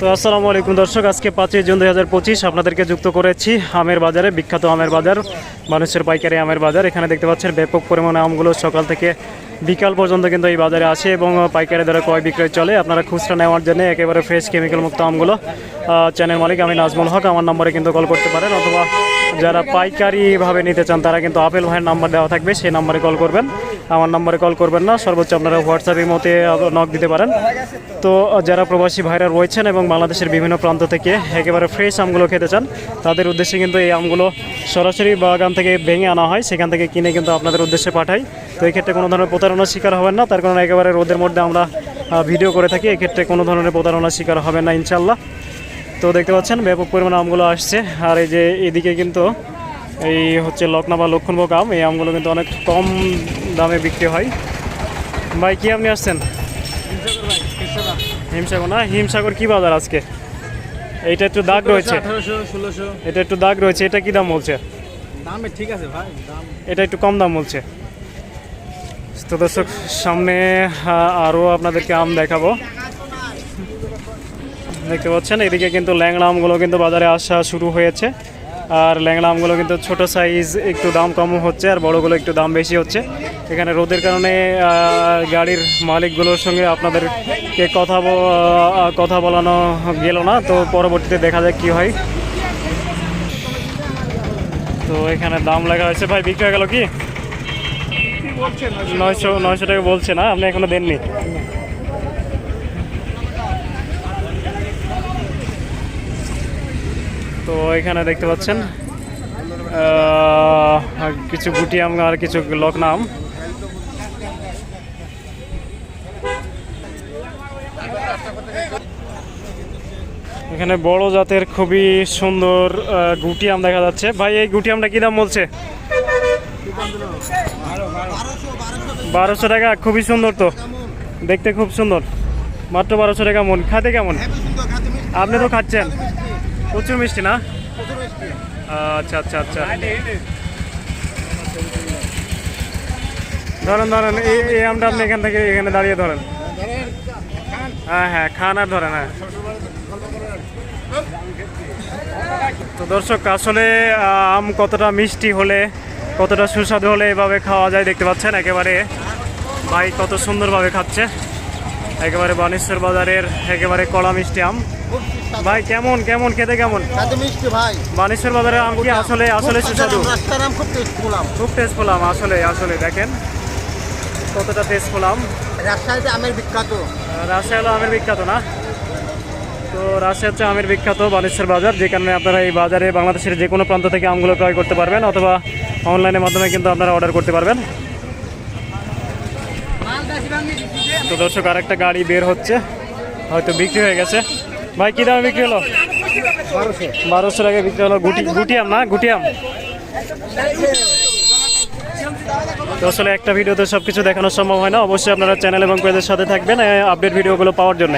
তো আসসালামু আলাইকুম দর্শক, আজকে পাঁচই জুন দুই হাজার পঁচিশ আপনাদেরকে যুক্ত করেছি আমের বাজারে, বিখ্যাত আমের বাজার, মানুষের পাইকারি আমের বাজার। এখানে দেখতে পাচ্ছেন ব্যাপক পরিমাণে আমগুলো সকাল থেকে বিকাল পর্যন্ত কিন্তু এই বাজারে আসে এবং পাইকারি দরে ক্রয় বিক্রয় চলে। আপনারা খুচরা নেওয়ার জন্য একেবারে ফ্রেশ কেমিক্যাল মুক্ত আমগুলো চ্যানেল মালিক আমি নাজমুল হক। আমার নম্বরে কিন্তু কল করতে পারেন অথবা যারা পাইকারিভাবে নিতে চান, তারা কিন্তু আপেল ভাইয়ের নাম্বার দেওয়া থাকবে, সেই নাম্বারে কল করবেন। আমার নম্বরে কল করবেন না, সর্বোচ্চ আপনারা হোয়াটসঅ্যাপের মতে নক দিতে পারেন। তো যারা প্রবাসী ভাইরা রয়েছেন এবং বাংলাদেশের বিভিন্ন প্রান্ত থেকে একেবারে ফ্রেশ আমগুলো খেতে চান, তাদের উদ্দেশ্যে কিন্তু এই আমগুলো সরাসরি বাগান থেকে ভেঙে আনা হয়। সেখান থেকে কিনে কিন্তু আপনাদের উদ্দেশ্যে পাঠাই। তো এই ক্ষেত্রে কোনো ধরনের প্রতারণার শিকার হবেন না। তার কারণে একেবারে রোদের মধ্যে আমরা ভিডিও করে থাকি। এক্ষেত্রে কোনো ধরনের প্রতারণার শিকার হবেন না ইনশাল্লাহ তো দেখতে পাচ্ছেন ব্যাপক পরিমাণে আমগুলো আসছে। আর এই যে এদিকে কিন্তু এই হচ্ছে লকনা বা লক্ষণভোগ আম। এই আমগুলো কিন্তু অনেক কম দামে বিক্রি হয়। ভাই কী আপনি আসছেন? হিমসাগর না হিমসাগর কী বাজার আজকে? এইটা একটু দাগ রয়েছে। এটা একটু দাগ রয়েছে। এটা কি দাম বলছে? দামে ঠিক আছে ভাই দাম। এটা একটু কম দাম বলছে। তো দর্শক, সামনে আরও আপনাদেরকে আম দেখাবো। দেখতে পাচ্ছেন, এদিকে কিন্তু ল্যাংড়া আমগুলো কিন্তু বাজারে আসা শুরু হয়েছে। আর ল্যাংড়া আমগুলো কিন্তু ছোট সাইজ, একটু দাম কম হচ্ছে, আর বড়গুলো একটু দাম বেশি হচ্ছে। এখানে রোদের কারণে গাড়ির মালিকগুলোর সঙ্গে আপনাদেরকে কথা কথা বলানো গেল না। তো পরবর্তীতে দেখা যাক কী হয়। তো এখানে দাম লেখা হয়েছে। ভাই, বিক্রি হয়ে গেল কি? নয়শো নয়শো টাকা বলছে না, আপনি এখনও দেননি। তো এখানে দেখতে পাচ্ছেন কিছু গুটি আম আর কিছু লকনা এখানে বড় জাতের খুবই সুন্দর গুটি আম দেখা যাচ্ছে। ভাই, এই গুটি আমটা কি দাম বলছে? বারোশো টাকা, খুবই সুন্দর তো। দেখতে খুব সুন্দর। মাত্র বারোশো টাকা মন। খাতে কেমন? আপনি তো খাচ্ছেন। প্রচুর মিষ্টি না? আচ্ছা আচ্ছা আচ্ছা। ধরেন ধরেন, এই আমটা আপনি এখান থেকে এখানে দাঁড়িয়ে ধরেন। হ্যাঁ হ্যাঁ খান আর ধরেন হ্যাঁ। তো দর্শক, আসলে আম কতটা মিষ্টি হলে কতটা সুস্বাদু হলে এভাবে খাওয়া যায় দেখতে পাচ্ছেন? একেবারে ভাই কত সুন্দরভাবে খাচ্ছে। একেবারে বানেশ্বর বাজারের একেবারে কড়া মিষ্টি আম। ভাই কেমন কেমন খেতে কেমন? এত মিষ্টি ভাই। বানেশ্বর বাজারের আম কি আসলে আসলে সুস্বাদু? খুব টেস্টফুল আম। খুব টেস্টফুল আম আসলে আসলে দেখেন। কতটা টেস্টফুল আম। রাজশাহীতে আমের বিখ্যাত। রাজশাহী হলো আমের বিখ্যাত না? তো রাজশাহী হচ্ছে আমের বিখ্যাত বানেশ্বর বাজার, যে কারণে আপনারা এই বাজারে বাংলাদেশের যে কোনো প্রান্ত থেকে আমগুলো ক্রয় করতে পারবেন অথবা অনলাইনের মাধ্যমে কিন্তু আপনারা অর্ডার করতে পারবেন। তো দর্শক, আরেকটা গাড়ি বের হচ্ছে, হয়তো বিক্রি হয়ে গেছে। ভাই, কী দামে বিক্রি হলো? বারোশো টাকায় বিক্রি হলো। গুটি গুটিয়াম না? গুটি আম তো আসলে একটা ভিডিওতে সব কিছু দেখানো সম্ভব হয় না। অবশ্যই আপনারা চ্যানেল এবং পেজের সাথে থাকবেন আপডেট ভিডিওগুলো পাওয়ার জন্য।